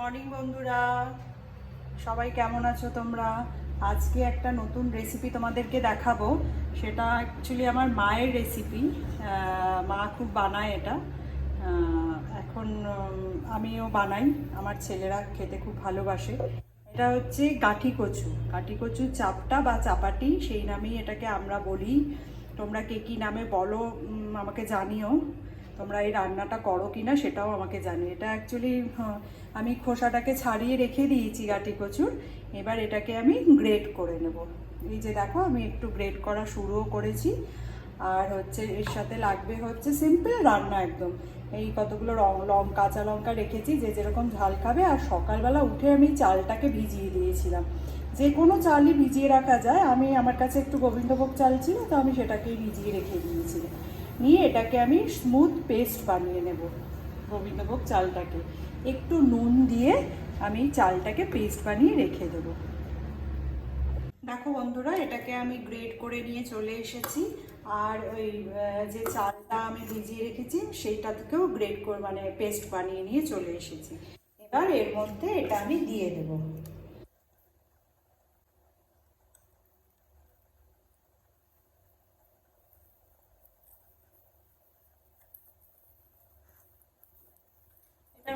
Morning বন্ধুরা। সবাই কেমন আছো তোমরা? আজকে একটা নতুন রেসিপি তোমাদেরকে দেখাবো। সেটা অ্যাকচুয়ালি আমার মায়ের রেসিপি মা খুব বানায় এটা। এখন আমিও বানাই। আমার ছেলেরা খেতে খুব ভালোবাসে। এটা হচ্ছে গাঠি কচু। গাঠি কচু চাপটা বা চাপাটি, সেই নামেই এটাকে আমরা বলি। তোমরা কে কী নামে বলো আমাকে জানিও। তোমরা এই রান্নাটা করো কি না সেটাও আমাকে জানি। এটা অ্যাকচুয়ালি আমি খোসাটাকে ছাড়িয়ে রেখে দিয়েছি গাটি কচুর। এবার এটাকে আমি গ্রেট করে নেব। এই যে দেখো, আমি একটু গ্রেট করা শুরুও করেছি। আর হচ্ছে, এর সাথে লাগবে হচ্ছে সিম্পল রান্না একদম। এই কতগুলো রং, লং, কাঁচা লঙ্কা রেখেছি, যে যেরকম ঝাল খাবে। আর সকালবেলা উঠে আমি চালটাকে ভিজিয়ে দিয়েছিলাম। যে কোনো চালই ভিজিয়ে রাখা যায়। আমি, আমার কাছে একটু গোবিন্দভোগ চাল ছিল, তো আমি সেটাকেই ভিজিয়ে রেখে দিয়েছিলাম। নিয়ে এটাকে আমি স্মুথ পেস্ট বানিয়ে নেব। গোবিন্দভোগ চালটাকে। একটু নুন দিয়ে আমি চালটাকে পেস্ট বানিয়ে রেখে দেবো। দেখো বন্ধুরা, এটাকে আমি গ্রেড করে নিয়ে চলে এসেছি। আর ওই যে চালটা আমি ভিজিয়ে রেখেছি সেইটা থেকেও গ্রেড করে মানে পেস্ট বানিয়ে নিয়ে চলে এসেছি। এবার এর মধ্যে এটা আমি দিয়ে দেবো।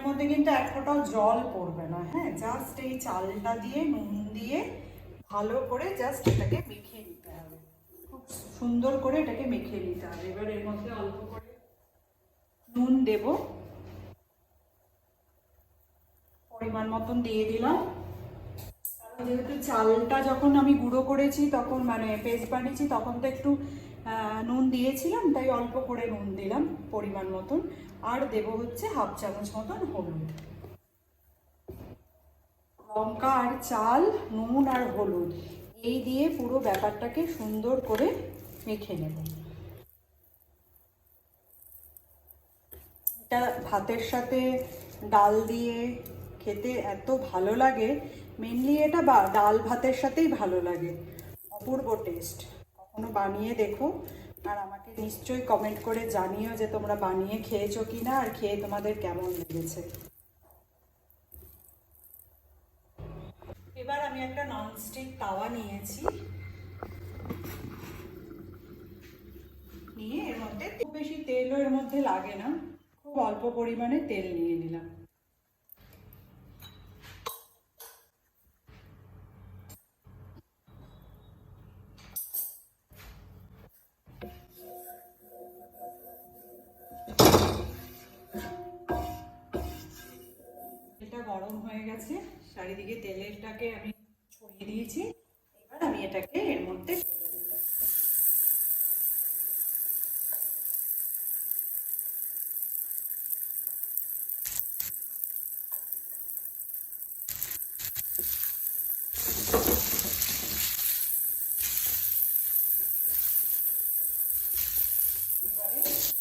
মধ্যে কিন্তু এক ফোঁটাও জল পড়বে না হ্যাঁ? জাস্ট এই চালটা দিয়ে, নুন দিয়ে ভালো করে জাস্ট এটাকে মেখে নিতে হবে। খুব সুন্দর করে এটাকে মেখে নিতে হবে। এবার এর মধ্যে অল্প করে নুন দেব। পরিমাণ মতন দিয়ে দিলাম। যেহেতু চালটা যখন আমি গুঁড়ো করেছি, তখন মানে পেস্ট বানিয়েছি, তখন তো একটু নুন দিয়েছিলাম, তাই অল্প করে নুন দিলাম পরিমাণ মতন। আর দেব হচ্ছে হাফ চামচ মতন হলুদ। লঙ্কা আর চাল, নুন আর হলুদ, এই দিয়ে পুরো ব্যাপারটাকে সুন্দর করে মেখে নেব। এটা ভাতের সাথে ডাল দিয়ে খেতে এত ভালো লাগে মেনলি এটা ডাল ভাতের সাথেই ভালো লাগে, অপূর্ব টেস্ট কখনো বানিয়ে দেখো। আর আমাকে নিশ্চয়ই কমেন্ট করে জানিও যে তোমরা বানিয়ে খেয়েছো কি না আর খেয়ে তোমাদের কেমন লেগেছে। এবার আমি একটা ননস্টিক তাওয়া নিয়েছি। নিয়ে এর মধ্যে খুব বেশি তেলও এর মধ্যে লাগে না। খুব অল্প পরিমাণে তেল নিয়ে নিলাম। গরম হয়ে গেছে, চারিদিকে তেলেরটাকে আমি ছড়িয়ে দিয়েছি। এবার আমি এটাকে এর মধ্যে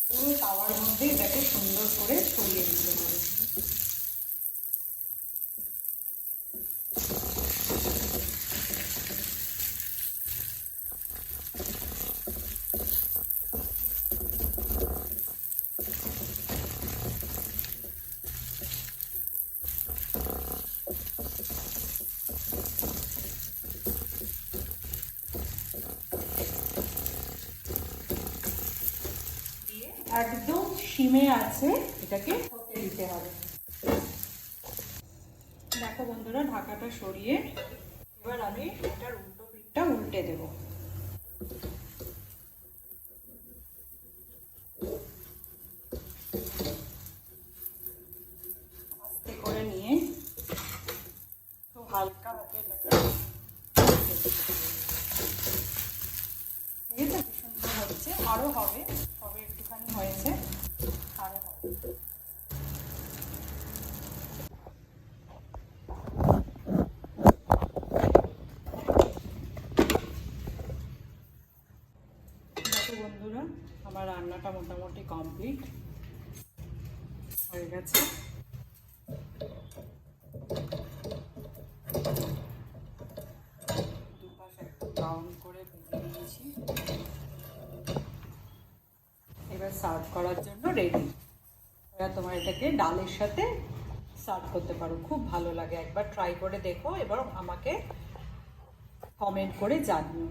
পুরো তাওয়ার মধ্যে এটাকে সুন্দর করে ছড়িয়ে দিতে হবে দিয়ে একদম সিমে আছে, এটাকে হতে দিতে হবে। দেখো বন্ধুরা, ঢাকাটা সরিয়ে এবার আমি এটার উল্টো পিঠটা উল্টে দেব। আরও হবে। একটুখানি হয়েছে। আরও হবে। বন্ধুরা, আমার রান্নাটা মোটামুটি কমপ্লিট। হয়ে গেছে। ব্রাউন করে ভেজে নিয়েছি এবার সার্ভ করার জন্য রেডি ওরা তোমার এটাকে ডালের সাথে সার্ভ করতে পারো। খুব ভালো লাগে। একবার ট্রাই করে দেখো। এবং আমাকে কমেন্ট করে জানিও।